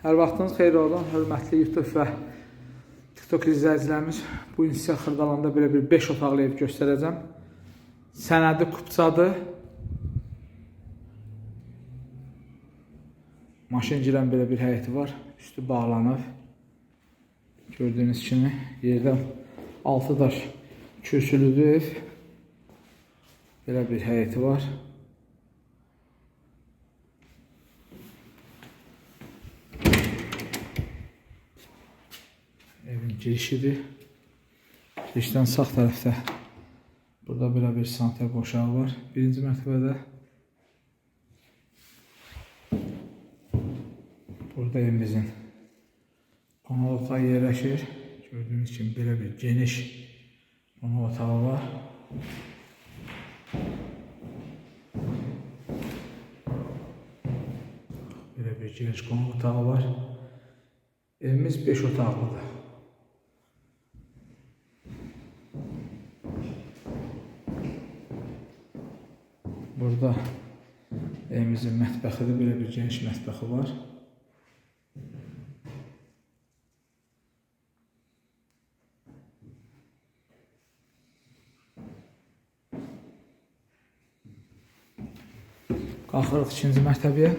Hər vaxtınız xeyir olsun, hörmətli YouTube və TikTok izləyicilərimiz. Bu gün sizə Xırdalanda belə bir 5 otaqlı ev göstərəcəm. Sənədi kupçadır. Maşın girən belə bir həyəti var. Üstü bağlanıb. Gördüyünüz kimi yerdən 6 daş kürsülüdür ev. Belə bir həyəti var. Girişidir. Girişdən sağ tərəfdə burada belə bir sanitar boşağı var. Birinci mərtəbədə burada evimizin qonaq otağı yerləşir. Gördüyünüz kimi belə bir geniş qonaq otağı var. Belə bir geniş qonaq otağı var. Evimiz 5 otaqlıdır. Burada evimizin mətbəxidir, belə bir geniş mətbəxi var. Qalxırıq ikinci mərtəbəyə.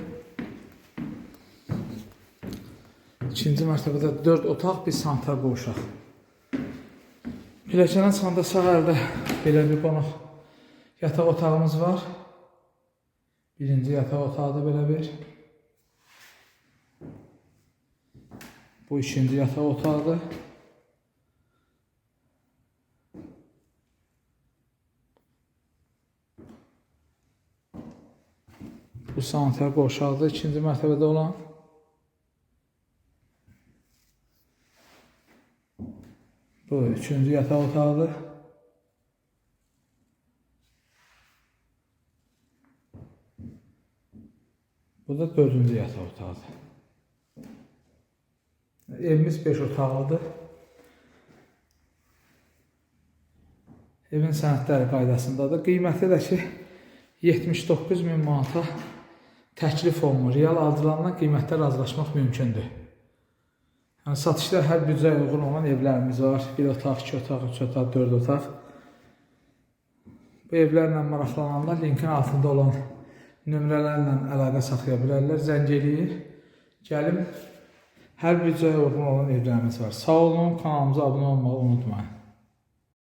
İkinci mərtəbədə 4 otaq, bir sanitar qovşaq. Pilləkənə çıxanda sağ əldə belə bir qonaq yataq otağımız var. Birinci yataq otağı da belə bir. Bu ikinci yataq otağıdır. Bu sanitar qovşaqdır, ikinci mərtəbədə olan. Bu üçüncü yataq otağıdır. Bu da dördüncü yataq otağıdır. Evimiz 5 otaqlıdır. Evin sənədləri qaydasındadır. Qiyməti də ki 79 min manata təklif olunur. Real arzulanan qiymətdə razılaşmaq mümkündür. Yəni satışda hər büdcəyə uyğun olan evlərimiz var. 1 otaq, 2 otaq, 3 otaq, 4 otaq. Bu evlərlə maraqlananlar linkin altında olan nömrələrlə əlaqə saxlaya bilərlər. Zəng eləyir. Gəlin hər büdcəyə uyğun olan evlərimiz var. Sağ olun, kanalımıza abunə olmağı unutmayın.